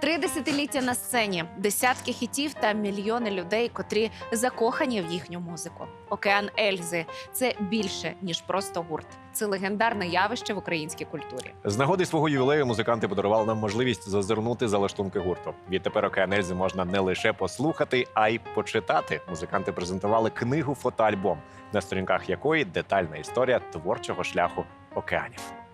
Три десятиліття на сцені, десятки хітів та мільйони людей, котрі закохані в їхню музику. Океан Ельзи це більше ніж просто гурт. Це легендарне явище в українській культурі. З нагоди свого ювілею музиканти подарували нам можливість зазирнути за лаштунки гурту. Відтепер «Океан Ельзи» можна не лише послухати, а й почитати. Музиканти презентували книгу фотоальбом, на сторінках якої детальна історія творчого шляху океанів.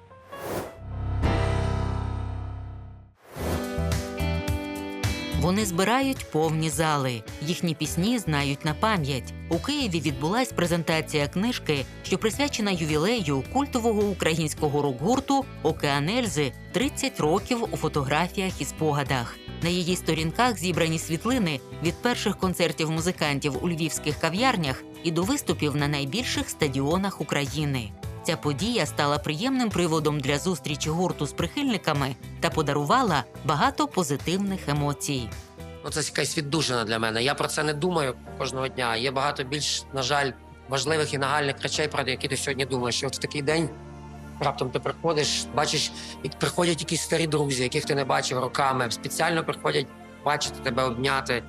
Вони збирають повні зали. Їхні пісні знають на пам'ять. У Києві відбулась презентація книжки, що присвячена ювілею культового українського рок-гурту Океан Ельзи 30 років у фотографіях і спогадах. На її сторінках зібрані світлини від перших концертів музикантів у львівських кав'ярнях і до виступів на найбільших стадіонах України. Ця подія стала приємним приводом для зустрічі гурту з прихильниками та подарувала багато позитивних емоцій. Ну, це якась віддушина для мене. Я про це не думаю кожного дня. Є багато більш, на жаль, важливих і нагальних речей, про які ти сьогодні думаєш. І от в такий день раптом ти приходиш, бачиш, як приходять якісь старі друзі, яких ти не бачив роками, спеціально приходять бачити тебе, обняти.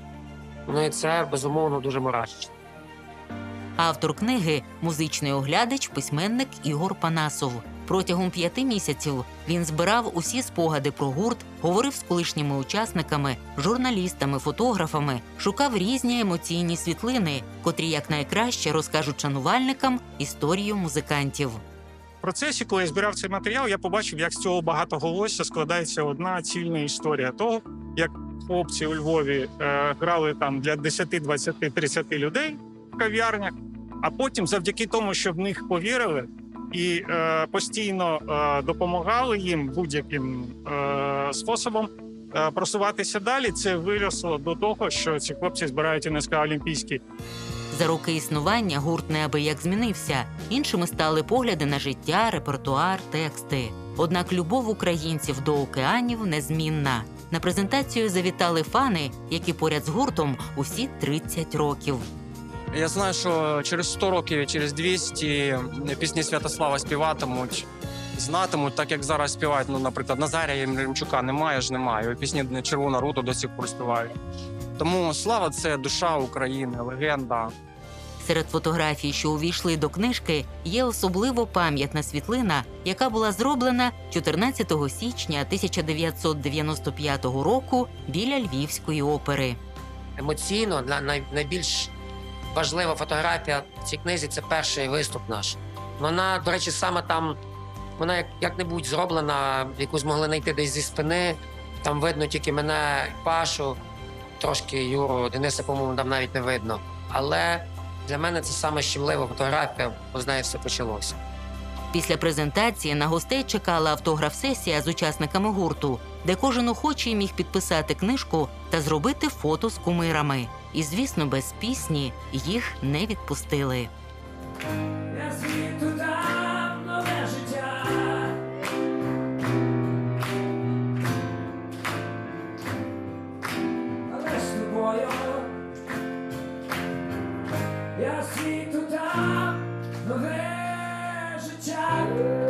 Ну і це безумовно дуже мурашить. Автор книги музичний оглядач, письменник Ігор Панасов. Протягом п'яти місяців він збирав усі спогади про гурт, говорив з колишніми учасниками, журналістами, фотографами, шукав різні емоційні світлини, котрі якнайкраще розкажуть шанувальникам історію музикантів. В процесі, коли я збирав цей матеріал, я побачив, як з цього багатоголосся складається одна цільна історія того, як хлопці у Львові е, грали там для 10, 20, 30 людей в кав'ярнях, а потім, завдяки тому, що в них повірили і е, постійно е, допомагали їм будь-яким е, способом е, просуватися далі, це виросло до того, що ці хлопці збирають НСК Олімпійський За роки існування гурт неабияк змінився. Іншими стали погляди на життя, репертуар, тексти. Однак любов українців до океанів незмінна. На презентацію завітали фани, які поряд з гуртом усі 30 років. Я знаю, що через 100 років, через 200 пісні Святослава співатимуть, знатимуть, так як зараз співають, ну, наприклад, Назарія Ємельчука немає ж немає. Пісні Червона рута до сих пор співають. Тому слава це душа України, легенда. Серед фотографій, що увійшли до книжки, є особливо пам'ятна світлина, яка була зроблена 14 січня 1995 року біля Львівської опери. Емоційно для найбільш важлива фотографія в цій книзі це перший виступ наш. Вона, до речі, саме там, вона як, як-небудь зроблена, яку змогли знайти десь зі спини. Там видно тільки мене, Пашу, трошки Юру, Дениса, по-моєму, там навіть не видно. Але для мене це саме щемлива фотографія, бо з неї все почалося. Після презентації на гостей чекала автограф-сесія з учасниками гурту, де кожен охочий міг підписати книжку та зробити фото з кумирами. І, звісно, без пісні їх не відпустили. Я звідти дам нове життя.